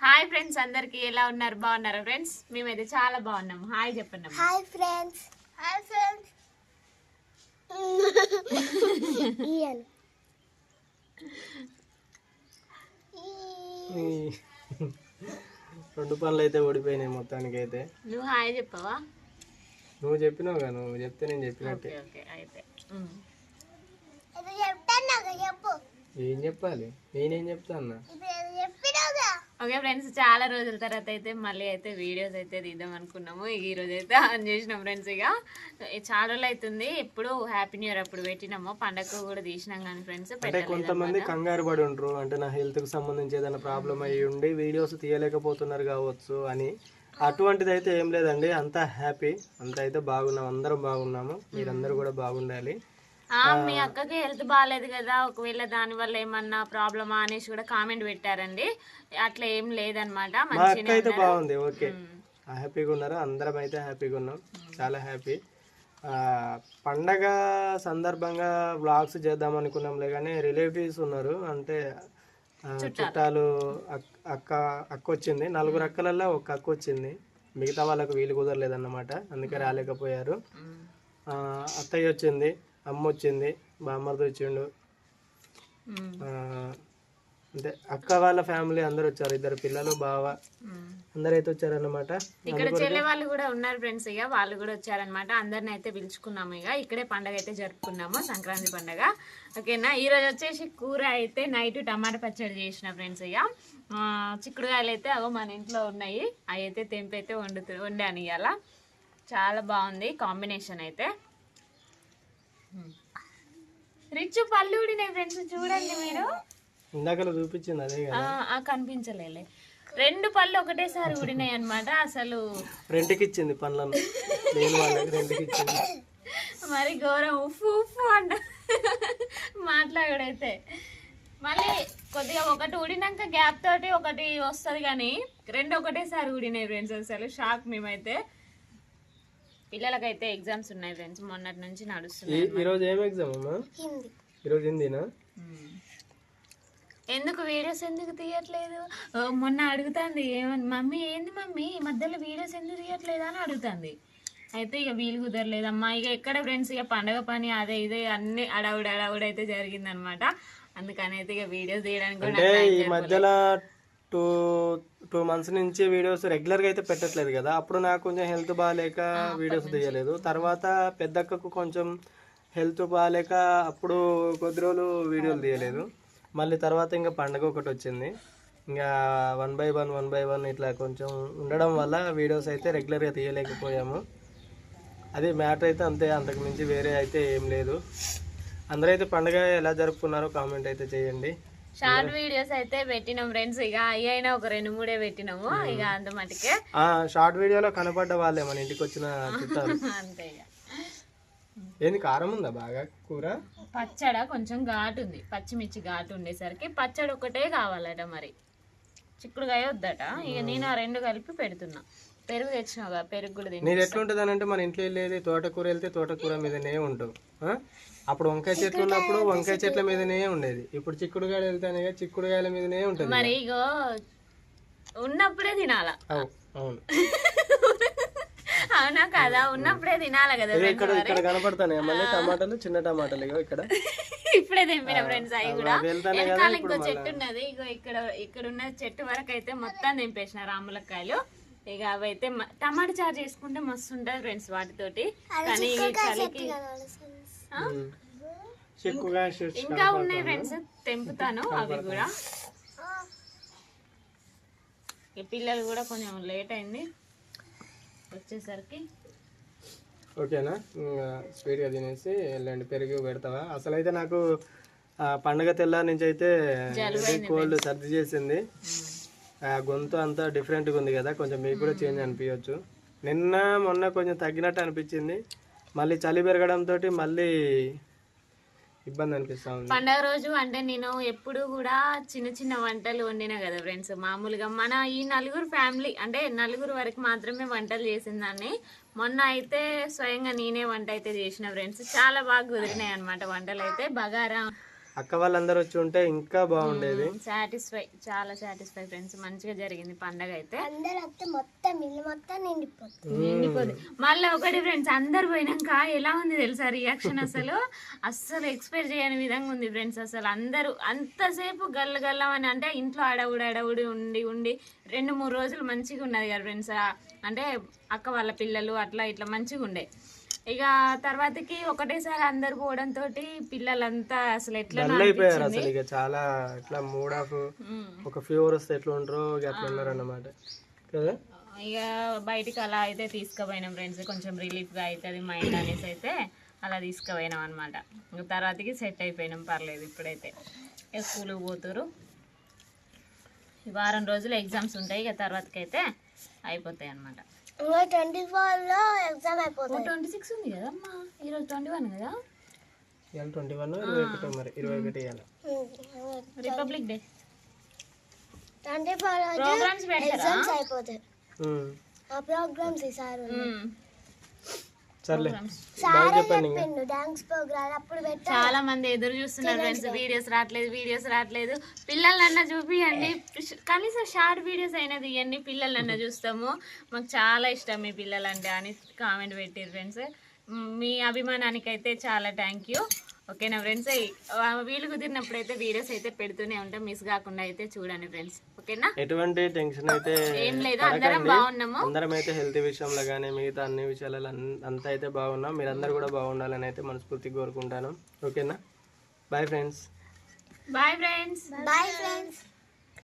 Hi friends అందరికి ఎలా ఉన్నారు? బాగున్నారా ఫ్రెండ్స్? మేమైతే చాలా బాగున్నాం హాయ్ చెప్పండి. హాయ్ ఫ్రెండ్స్ హాయ్ ఫ్రెండ్స్ రెండు పనులు అయితే ఓడిపోయినాయి మొత్తానికి అయితే నువ్వు హాయ్ చెప్పవా? నువ్వు చెప్పినావుగా నువ్వు చెప్తే నేను చెప్పినట్టే. ఓకే ఓకే అయితే. ఏం చెప్పాలి? నేనేం చెప్తా అన్న ఓకే ఫ్రెండ్స్ చాలా రోజుల తర్వాత అయితే మళ్ళీ అయితే వీడియోస్ అయితే తీద్దాం అనుకున్నాము. ఇక ఈ రోజు అయితే ఆన్ చేసినాం ఫ్రెండ్స్ ఇక. చాలా రోజులు అవుతుంది ఎప్పుడు హ్యాపీ న్యూ ఇయర్ అప్పుడు పెట్టినాము. పండగ కూడా తీసినాం కానీ ఫ్రెండ్స్ అంటే కొంతమంది కంగారు పడి ఉంటారు అంటే నా హెల్త్కి సంబంధించి ఏదైనా ప్రాబ్లం అయ్యి ఉండి వీడియోస్ తీయలేకపోతున్నారు కావచ్చు అని. అటువంటిది అయితే ఏం లేదండి. అంతా హ్యాపీ అంతా అయితే బాగున్నాం. అందరం బాగున్నాము. మీరందరూ కూడా బాగుండాలి. మీ అక్కకి హెల్త్ బాగాలేదు కదా ఒకవేళ దాని వల్ల ఏమన్నా ప్రాబ్లమా అనేసి కూడా కామెంట్ పెట్టారండి. అట్లా ఏం లేదనమాట అయితే. బాగుంది ఓకే. హ్యాపీగా ఉన్నారు అందరం అయితే హ్యాపీగా ఉన్నాం చాలా హ్యాపీ. పండగ సందర్భంగా బ్లాగ్స్ చేద్దాం అనుకున్నాంలే కానీ రిలేటివ్స్ ఉన్నారు అంటే చుట్టాలు. అక్- అక్క అక్క వచ్చింది నలుగురు అక్కలల్లో ఒక అక్క వచ్చింది మిగతా వాళ్ళకు వీలు కుదరలేదన్నమాట అందుకే రాలేకపోయారు. అత్తయ్య వచ్చింది అమ్మ వచ్చింది బామ్మర్ది వచ్చిండు అంటే అక్క వాళ్ళ ఫ్యామిలీ అందరు వచ్చారు ఇద్దరు పిల్లలు బావ. అందరు అయితే వచ్చారన్నమాట. ఇక్కడ చెల్లె వాళ్ళు కూడా ఉన్నారు ఫ్రెండ్స్ ఇక వాళ్ళు కూడా వచ్చారనమాట అందరిని అయితే పిలుచుకున్నాము ఇక. ఇక్కడే పండగ అయితే జరుపుకున్నాము సంక్రాంతి పండగ. ఓకేనా? ఈ రోజు వచ్చేసి కూర అయితే నైట్ టమాటా పచ్చడి చేసిన ఫ్రెండ్స్ ఇక. చిక్కుడుకాయలు అయితే అగో మన ఇంట్లో ఉన్నాయి. అవి అయితే తెంపి అయితే వండుతూ వండాను ఇవాళ చాలా బాగుంది కాంబినేషన్ అయితే. రిచ్ పళ్ళు ఊడినాయి ఫ్రెండ్స్ చూడండి మీరు. ఇందాకలో చూపించింది అదే కదా. కనిపించలేలే. రెండు పళ్ళు ఒకటేసారి ఊడినాయి అనమాట అసలు. రెంట్కి ఇచ్చింది వాళ్ళకి రెంట్కి ఇచ్చింది. మరి ఘోరం. ఉఫ్ ఉఫ్ అంట. మాట్లాడైతే. మళ్ళీ కొద్దిగా ఒకటి ఊడినాక గ్యాప్ తోటి ఒకటి వస్తుంది కానీ రెండు ఒకటేసారి ఊడినాయి ఫ్రెండ్స్ అసలు. షాక్ మేమైతే. పిల్లలకైతే ఎగ్జామ్స్ ఉన్నాయి ఫ్రెండ్స్ మొన్నటి నుంచి ఈ నడుస్తున్నాయి ఈరోజు ఏం ఎగ్జామ్ అమ్మా? హిందీ. ఈరోజు హిందీనా. ఎందుకు వీడియోస్ ఎందుకు తీయట్లేదు? ఓ, మొన్న అడుగుతుంది ఏమని మమ్మీ ఏంది మమ్మీ? ఈ మధ్యలో వీడియోస్ ఎందుకు తీయట్లేదు అని అడుగుతుంది. అయితే ఇక వీలు కుదరలేదమ్మా. ఇక ఎక్కడ ఫ్రెండ్స్ ఇక పండగ పని అదే ఇదే అన్ని అడవుడు అడవుడు అయితే జరిగిందనమాట అందుకని అయితే ఇక వీడియోస్ తీయడానికి ఈ. మధ్యలో టూ టూ మంత్స్ నుంచి వీడియోస్ రెగ్యులర్గా అయితే పెట్టట్లేదు కదా. అప్పుడు నాకు కొంచెం హెల్త్ బాగాలేక వీడియోస్ తీయలేదు. తర్వాత పెద్దక్కకు కొంచెం హెల్త్ బాగాలేక అప్పుడు కొద్ది రోజులు వీడియోలు తీయలేదు. మళ్ళీ తర్వాత ఇంకా పండగ ఒకటి వచ్చింది. ఇంకా one by one one by one ఇట్లా కొంచెం ఉండడం వల్ల వీడియోస్ అయితే రెగ్యులర్గా తీయలేకపోయాము. అది మ్యాటర్ అయితే అంతే. అంతకు మించి వేరే అయితే ఏం లేదు. అందరూ అయితే పండగ ఎలా జరుపుకున్నారో కామెంట్ అయితే చేయండి. షార్ట్ వీడియోస్ అయితే పెట్టినాం ఫ్రెండ్స్. ఇక అయినా ఒక రెండు మూడే పెట్టినాము. ఇక అంత మటుకే షార్ట్ వీడియోలో కనపడ్డ వాళ్ళే మన ఇంటికి వచ్చిన అంతే ఇక. ఏంది కారం ఉందా బాగా కూర? పచ్చడ కొంచెం ఘాటు ఉంది. పచ్చిమిర్చి ఘాటు ఉండేసరికి పచ్చడి ఒకటే కావాలట మరి. చిక్కుడుకాయ వద్దట. ఇక నేను ఆ రెండు కలిపి పెడుతున్నా. పెరుగు తెచ్చినావుగా పెరుగు కూడా తిని నీది ఎట్లుంటది అంటే మన ఇంట్లో వెళ్ళేది తోటకూర వెళ్తే తోటకూర మీదనే ఉంటావు? అప్పుడు వంకాయ చెట్లు ఉన్నప్పుడు వంకాయ చెట్ల మీదనే ఉండేది. ఇప్పుడు చిక్కుడుగాయలు వెళ్తానే కదా, చిక్కుడుగాయల మీదనే ఉంటది మరి ఇగో ఉన్నప్పుడే తినాలా? అవు అవును. అవునా కదా ఉన్నప్పుడే తినాలా కదా ఇక్కడ. ఇక్కడ కనపడతానే. మళ్ళీ టమాటాలు చిన్న టమాటాలు ఇగో ఇక్కడ. ఇప్పుడే తెంపిన ఫ్రెండ్స్ అవి కూడా. అవి వెళ్తానే కదా వెనకాల ఇంకో చెట్టు ఉన్నది. ఇగో ఇక్కడ ఇక్కడ ఉన్న చెట్టు వరకు అయితే మొత్తం తెంపేసిన రాములకాయలు ఇక అవి అయితే మ- టమాటా చారు చేసుకుంటే మస్తు ఉంటుంది ఫ్రెండ్స్ వాటితోటి. కానీ చలికి ఇంకా ఉన్నాయి ఫ్రెండ్స్ తెంపుతాను అవి కూడా. ఈ పిల్లలు కూడా కొంచెం లేట్ అయింది. వచ్చేసరికి. ఓకేనా? ఇంకా స్వీట్గా తినేసి వెళ్ళండి. పెరుగు పెడతావా? అసలు అయితే నాకు పండగ తెల్లారి నుంచి అయితే కోల్డ్ సర్ది చేసింది. గొంతు అంతా డిఫరెంట్గా ఉంది కదా కొంచెం మీకు కూడా చేంజ్ అనిపించవచ్చు నిన్న మొన్న కొంచెం తగ్గినట్టు అనిపించింది. మళ్ళీ చలి పెరగడంతో మళ్ళీ ఇబ్బంది అనిపిస్తా ఉంది. పండగ రోజు అంటే నేను ఎప్పుడు కూడా చిన్న చిన్న వంటలు వండినా కదా ఫ్రెండ్స్. మామూలుగా మన ఈ నలుగురు ఫ్యామిలీ అంటే నలుగురు వరకు మాత్రమే వంటలు చేసిందాన్ని మొన్న అయితే స్వయంగా నేనే వంట అయితే చేసిన ఫ్రెండ్స్. చాలా బాగా కుదిరినాయి అనమాట వంటలు అయితే బగారా అక్క వాళ్ళందరూ వచ్చి ఉంటే ఇంకా బాగుండేది. సాటిస్ఫై చాలా సాటిస్ఫై ఫ్రెండ్స్ మంచిగా జరిగింది పండగ అయితే. అందరు వస్తే మొత్తం ఇల్లు మొత్తం నిండిపోతుంది. మళ్ళీ ఒకటి ఫ్రెండ్స్ అందరు పోయినాక ఎలా ఉంది తెలుసా రియాక్షన్ అసలు? అస్సలు ఎక్స్పెక్ట్ చేయని విధంగా ఉంది ఫ్రెండ్స్ అసలు. అందరూ అంతసేపు గల్ల గల్లమని అంటే ఇంట్లో అడవుడు అడవుడి ఉండి ఉండి రెండు మూడు రోజులు మంచిగా ఉన్నది కదా ఫ్రెండ్స్ అంటే అక్క వాళ్ళ పిల్లలు అట్లా ఇట్లా మంచిగా ఉండే. ఇక తర్వాతకి ఒకటేసారి అందరు పోవడంతో పిల్లలంతా అసలు ఎట్లా అయిపోయారు అసలు ఇక చాలా ఇట్లా మూడ్ ఆఫ్ ఒక ఫీవర్ వస్తే ఎట్లా ఉంటారో అట్లా ఉన్నారు అన్నమాట కదా? ఇక బయటికి అలా అయితే తీసుకుపోయినాం ఫ్రెండ్స్. కొంచెం రిలీఫ్గా అవుతుంది మైండ్ అనేసి అయితే అలా తీసుకుపోయినాం అనమాట ఇంక తర్వాతకి సెట్ అయిపోయినాం పర్లేదు ఇప్పుడైతే. ఇక స్కూల్కి పోతురు వారం రోజులు ఎగ్జామ్స్ ఉంటాయి. ఇక తర్వాతకి అయితే అయిపోతాయి అనమాట ఇంకా ట్వంటీ ఫోర్లో ఎగ్జామ్ అయిపోతుంది ట్వంటీ సిక్స్ ఉంది కదమ్మా. ఈరోజు ట్వంటీ వన్ కదా? ఇవాళ ట్వంటీ వన్ ఇరవై ఒకటి మరి ఇరవై ఒకటి ఇవాళ. Republic day. ట్వంటీ ఫోర్ రోజు ప్రోగ్రామ్స్ పెడతారా ఎగ్జామ్స్ అయిపోతాయి. ఆ ప్రోగ్రామ్స్ ఈసారి. సర్లే. సారే చెప్పండి ఇంకా. చెప్పిండు డాన్స్ ప్రోగ్రామ్ అప్పుడు పెట్టా. చాలా మంది ఎదురు చూస్తున్నారు ఫ్రెండ్స్ వీడియోస్ రావట్లేదు వీడియోస్ రావట్లేదు. పిల్లలన్నా చూపియండి. కనీసం షార్ట్ వీడియోస్ అయినా తీయండి పిల్లలన్నా చూస్తాము. మాకు చాలా ఇష్టం మీ పిల్లలంటే అని కామెంట్ పెట్టారు ఫ్రెండ్స్. మీ అభిమానానికి అయితే చాలా థ్యాంక్ యూ ఓకేనా ఫ్రెండ్స్? వీలు కుదిరినప్పుడు అయితే వీడియోస్ అయితే పెడుతూనే ఉంటాం. మిస్ కాకుండా అయితే చూడండి ఫ్రెండ్స్. ఓకేనా? ఎటువంటి టెన్షన్ అయితే ఏం లేదు అందరం బాగున్నాము. అందరం అయితే హెల్త్ విషయంలో కానీ మిగతా అన్ని విషయాలలో అంతా అయితే బాగున్నాం. మీరందరూ కూడా బాగుండాలని అయితే మనస్ఫూర్తిగా కోరుకుంటాను. ఓకేనా? Bye friends bye friends bye friends